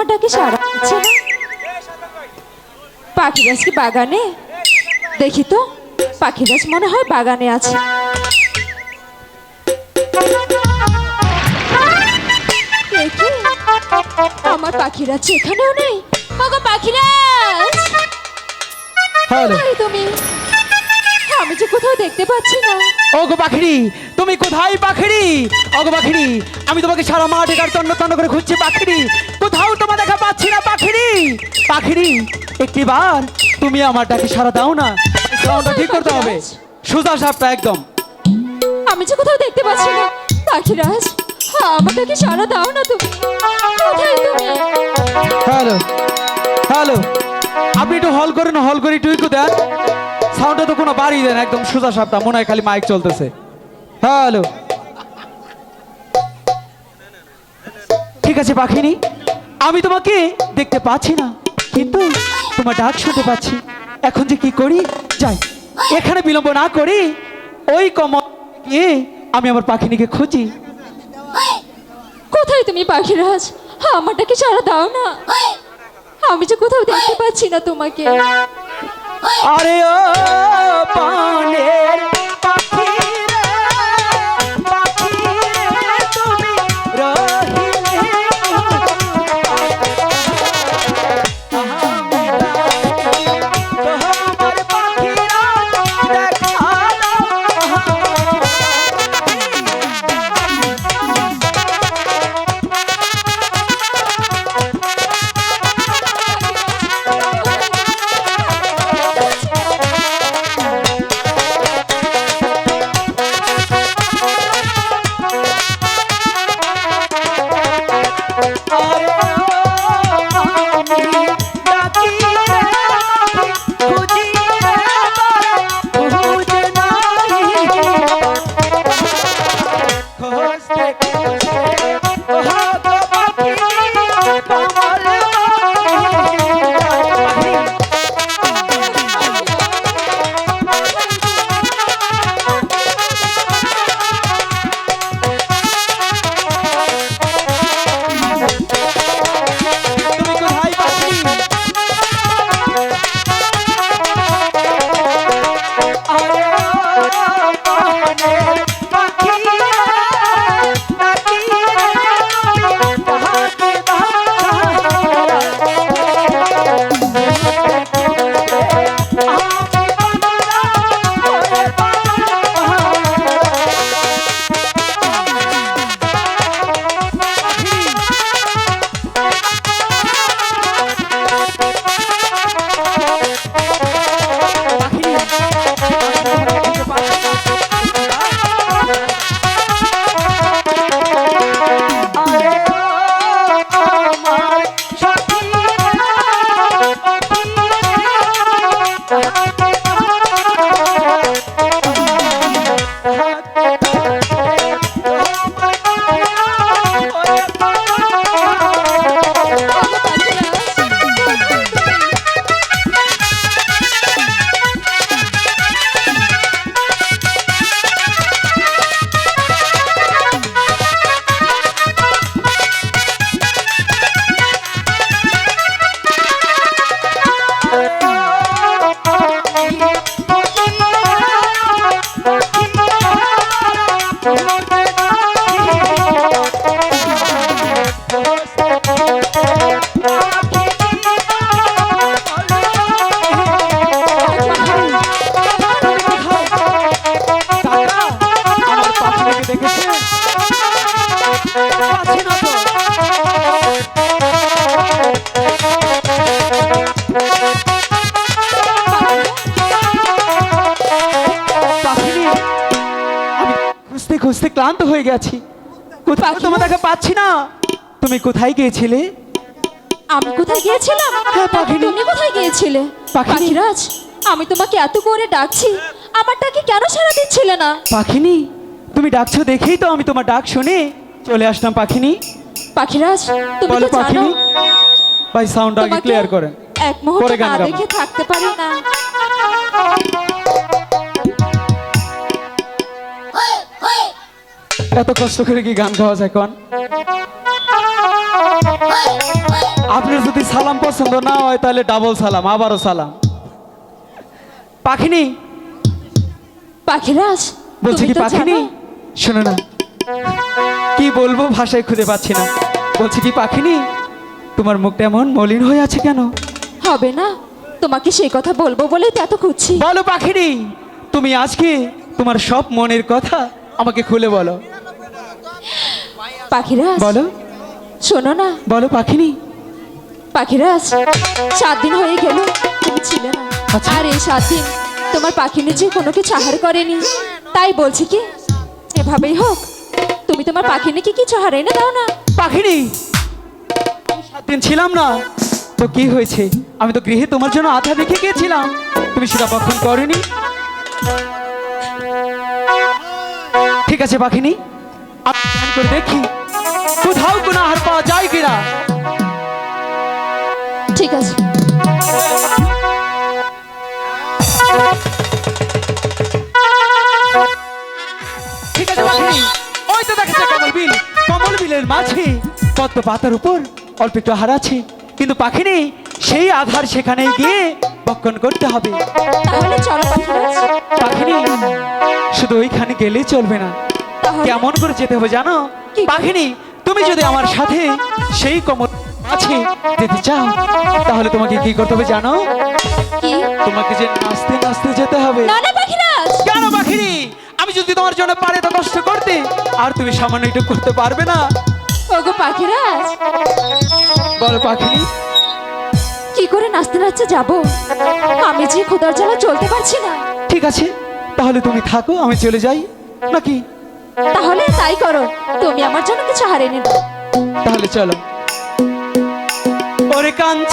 আমার ডাকে সারা দিচ্ছে না পাখিরাজ কি বাগানে? দেখি তো পাখিরাজ মনে হয় বাগানে আছে। দেখি আমার পাখিরাজ এখানেও নেই। ওগো পাখিরাজ তুমি? আমি যে কোথাও দেখতে পাচ্ছি না। ওগো পাখিরি তুমি কোথায় পাখিরি? ওগো পাখিরি আমি তোমাকে সারা মাঠে কার তন্ন তন্ন করে খুঁজছি পাখিরি। কোথাও তোমার দেখা পাচ্ছি না পাখিরি। পাখিরি একটি বার তুমি আমার ডাকে সারা দাও না। সাউন্ডটা ঠিক করতে হবে। সোজা সাপটা একদম। আমি যে কোথাও দেখতে পাচ্ছি না পাখিরাজ হ্যাঁ আমাকে সারা দাও না তুমি। কোথায় তুমি? হ্যালো হ্যালো আপনি একটু হল করেন হল করে একটু দেন। সাউন্ডটা তো কোনো বাড়ি দেন একদম সোজা সাপটা, মনে হয় খালি মাইক চলতেছে। হ্যালো ঠিক আছে, পাখিনি? আমি তোমাকে দেখতে পাচ্ছি না, কিন্তু তোমার ডাক শুনতে পাচ্ছি। এখন যে কি করি? যাই, এখানে বিলম্ব না করি ওই কম গিয়ে আমি আমার পাখিনিকে খুঁজি। কোথায় তুমি, পাখিরাজ? হ্যাঁ আমারটাকে সারা দাও না। আমি যে কোথাও দেখতে পাচ্ছি না তোমাকে। আরে ও পানের খুঁজতে ক্লান্ত হয়ে গেছি। কোথাও? তোমার দেখা পাচ্ছি না। তুমি কোথায় গিয়েছিলে? আমি কোথায় গিয়েছিলাম? হ্যাঁ, পাখিনি। তুমি কোথায় গিয়েছিলে। পাখিরাজ আমি তোমাকে এত করে ডাকছি। আমারটাকে কেন সারা দিচ্ছিলে না? পাখিনি। তুমি ডাকছো দেখেই তো আমি তোমার ডাক শুনে চলে আসলাম পাখিনি। পাখিরাজ তুমি তো জানো। ভাই সাউন্ড আগে ক্লিয়ার করেন। এক মুহূর্ত না দেখে থাকতে পারি না। কষ্ট করে কি গান গাওয়া যায় কোন? আপনার যদি সালাম পছন্দ না হয় তাহলে ডাবল সালাম আবারও সালাম। পাখিনি? পাখিরাজ বলছি কি পাখিনি? শোনো না। কি বলব ভাষায় খুঁজে পাচ্ছি না। বলছি কি পাখিনি? তোমার মুখটা এমন মলিন হয়ে আছে কেন? হবে না। তোমাকে সেই কথা বলব বলে তো এত খুঁজছি। বলো পাখিনি তুমি আজকে তোমার সব মনের কথা আমাকে খুলে বলো। পাখিরাজ বলো। শোনো না। বলো পাখিনি। পাখিরাজ সাত দিন হয়ে গেল তুমি ছিলে না। আচ্ছা। আর এই সাত দিন তোমার পাখি নিচে কোনো কিছু আহার করেনি। তাই বলছি কি এভাবেই হোক তুমি তোমার পাখিনিকে কিছু হার এনে দাও না। পাখিনি আমি সাত দিন ছিলাম না। তো কি হয়েছে? আমি তো গৃহে তোমার জন্য আধা রেখে গিয়েছিলাম। তুমি সেটা বক্ষণ করনি। ঠিক আছে পাখিনি। ধ্যান করে দেখি। কোথাও কোনো পাওয়া যায় কিনা? ঠিক আছে। ঠিক আছে ওই তো দেখাচ্ছে কমল বিল। কমল বিলের মাঝে। পদ্ম পাতার উপর অল্প একটু আহার আছে। কিন্তু পাখিনি সেই আধার সেখানে গিয়ে বক্ষণ করতে হবে। তাহলে চলো পাখিনি শুধু ওইখানে গেলেই চলবে না। কেমন করে যেতে হবে জানো? পাখিনি তুমি যদি আমার সাথে সেই কমল আছে যেতে চাও তাহলে তোমাকে কি করতে হবে জানো? কি? তোমাকে যে নাচতে নাচতে যেতে হবে। না না পাখিরাজ কেন পাখিনি আমি যদি তোমার জন্য পারে তো কষ্ট করতে আর তুমি সামান্য একটু করতে পারবে না। ওগো পাখিরাজ বল পাখিনি কি করে নাচতে নাচতে যাব? আমি যে ক্ষুদার জ্বালা চলতে পারছি না। ঠিক আছে তাহলে তুমি থাকো আমি চলে যাই। নাকি? তাহলে তাই করো। তুমি আমার জন্য কিছু হারিয়ে এনে তাহলে চলো। ওরে কাঞ্চ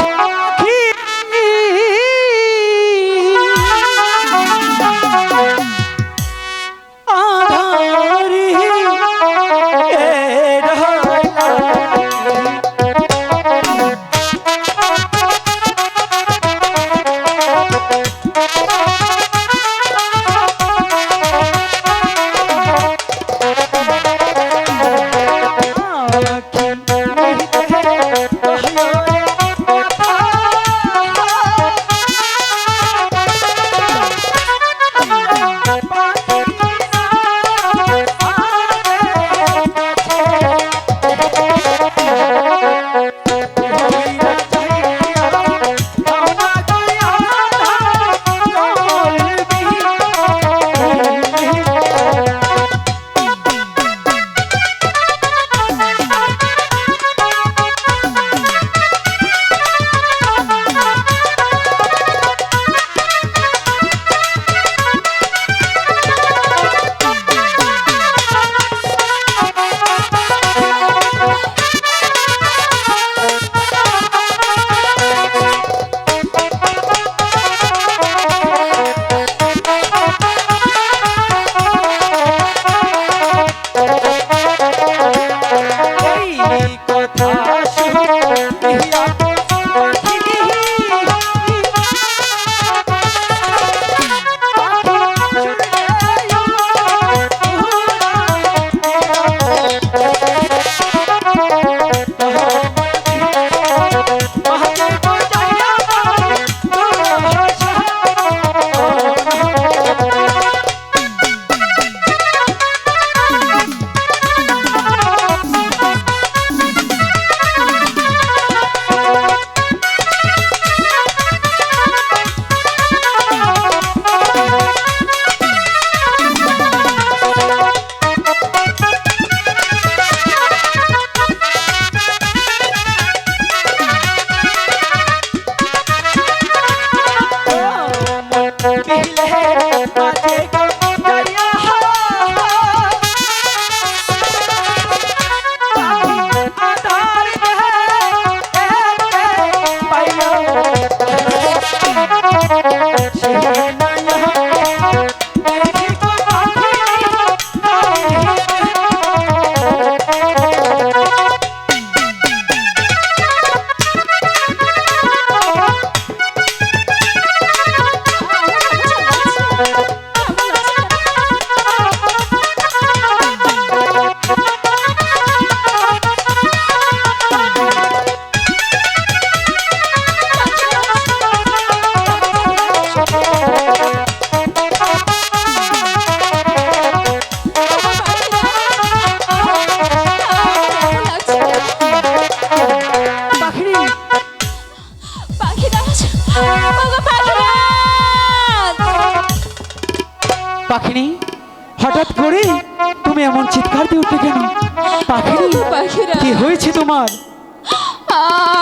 তোমার?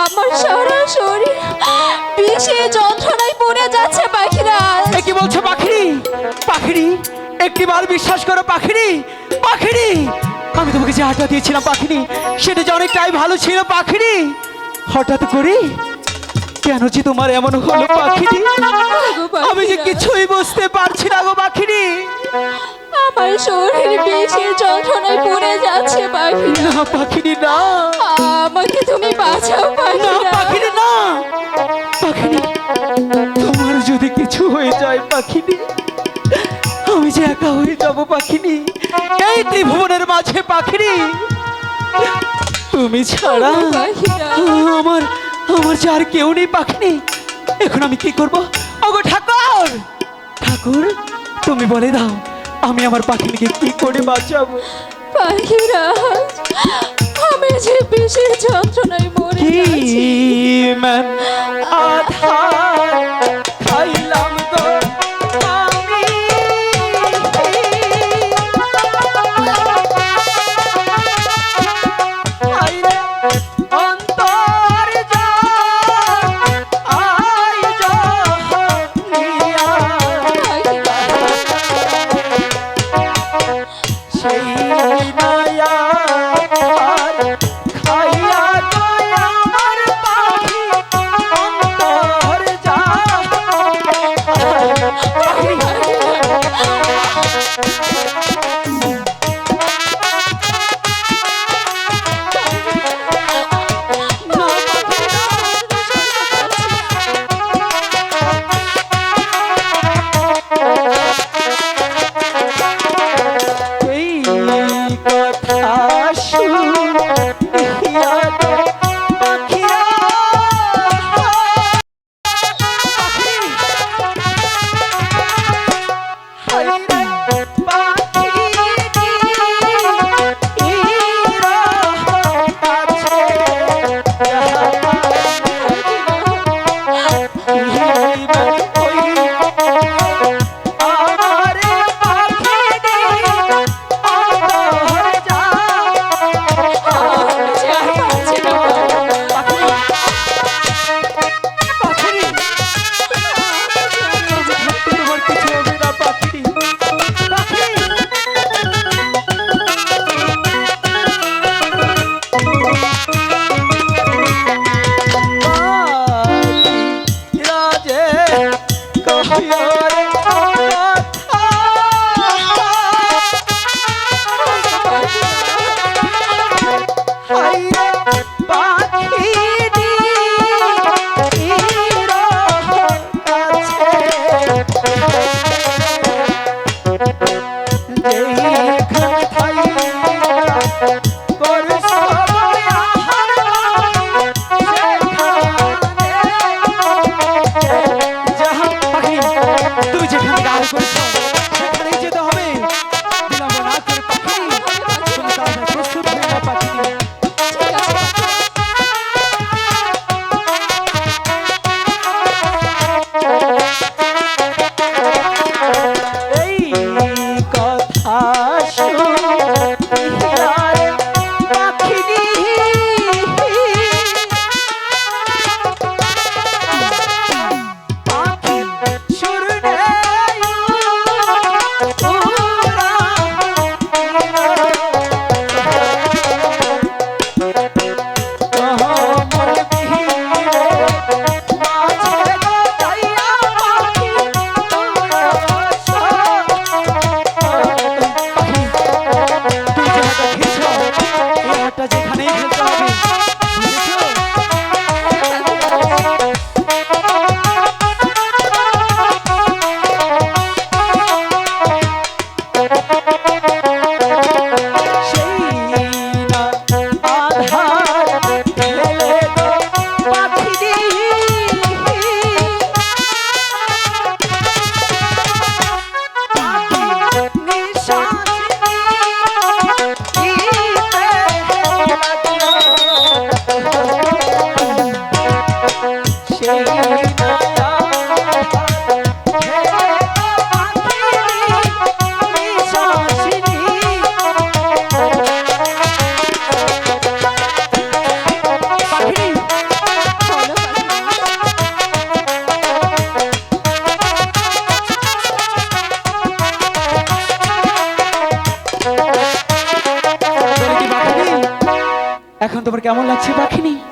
আমার সারা শরীর বিষে যন্ত্রণায় পড়ে যাচ্ছে পাখিরা। এ কি বলছো পাখিরি? পাখিরি একটিবার বিশ্বাস করো পাখিরি পাখিরি। আমি তোমাকে যে আটা দিয়েছিলাম পাখিরি সেটা যে অনেকটাই ভালো ছিল পাখিরি। হঠাৎ করে কেন যে তোমার এমন হলো পাখিরি আমি যে কিছুই বুঝতে পারছি না গো পাখিরি আমার শরীর বিষে যন্ত্রণায় পড়ে যাচ্ছে পাখিরাজ না পাখিরি না। আমাকে তুমি বাঁচাও না পাখিরাজ পাখিরি না। পাখিরি তোমার যদি কিছু হয়ে যায় পাখিরি আমি যে একা হয়ে যাব পাখিনি এই ত্রিভুবনের মাঝে পাখিরি তুমি ছাড়া যে আর কেউ নেই পাখিনি। এখন আমি কি করব? অগো ঠাকুর! ঠাকুর তুমি বলে দাও আমি আমার পাখিকে কি করে বাঁচাবো? পাখিরা আমি যে বিশেষ যন্ত্রণায় মরে কি যাচ্ছি। মান আধা খাইলাম।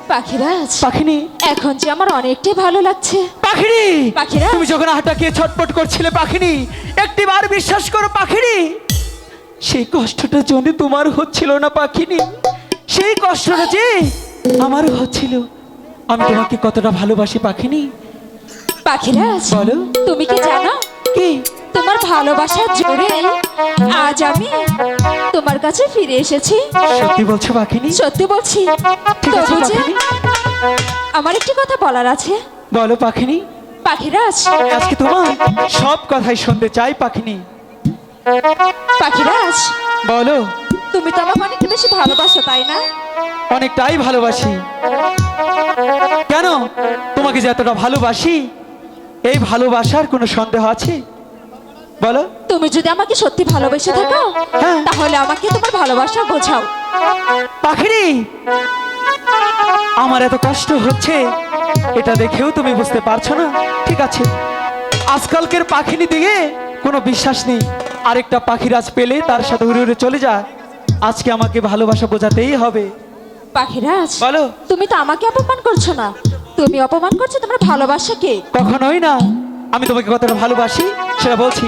পাখিরাজ পাখিনি? এখন যে আমার অনেকটাই ভালো লাগছে। পাখিনি? পাখিরা? তুমি যখন হাটাকে ছটপট করছিলে পাখিনি একটিবার বিশ্বাস করো পাখিনি। সেই কষ্টটা জন্য তোমার হচ্ছিল না পাখিনি। সেই কষ্টটা যে আমার হচ্ছিল। আমি তোমাকে কতটা ভালোবাসি পাখিনি? পাখিরাজ বলো। তুমি কি জানো? কি? তোমার ভালোবাসার জোরে আজ আমি তোমার কাছে ফিরে এসেছি। সত্যি বলছো পাখিনি সত্যি বলছি। ঠিক আছে তবু যে পাখিনি আমার একটি কথা বলার আছে। বলো পাখিনি। পাখিরাজ। আজকে তোমার সব কথাই শুনতে চাই পাখিনি। পাখিরাজ বলো। তুমি তো আমাকে অনেক বেশি ভালোবাসো তাই না? অনেকটাই ভালোবাসি। কেন? তোমাকে যে এতটা ভালোবাসি এই ভালোবাসার কোনো সন্দেহ আছে? বলো। তুমি যদি আমাকে সত্যি ভালোবেসে থাকো হ্যাঁ। তাহলে আমাকে তোমার ভালোবাসা বোঝাও। পাখিরি আমার এত কষ্ট হচ্ছে এটা দেখেও তুমি বুঝতে পারছ না। ঠিক আছে আজকালকের পাখিনি দিকে কোনো বিশ্বাস নেই। আরেকটা পাখিরাজ পেলে তার সাথে উড়ে উড়ে চলে যায়। আজকে আমাকে ভালোবাসা বোঝাতেই হবে। পাখিরাজ বলো। তুমি তো আমাকে অপমান করছ না। তুমি অপমান করছ তোমার ভালোবাসাকে। কখনোই না। আমি তোমাকে কতটা ভালোবাসি সেটা বলছি।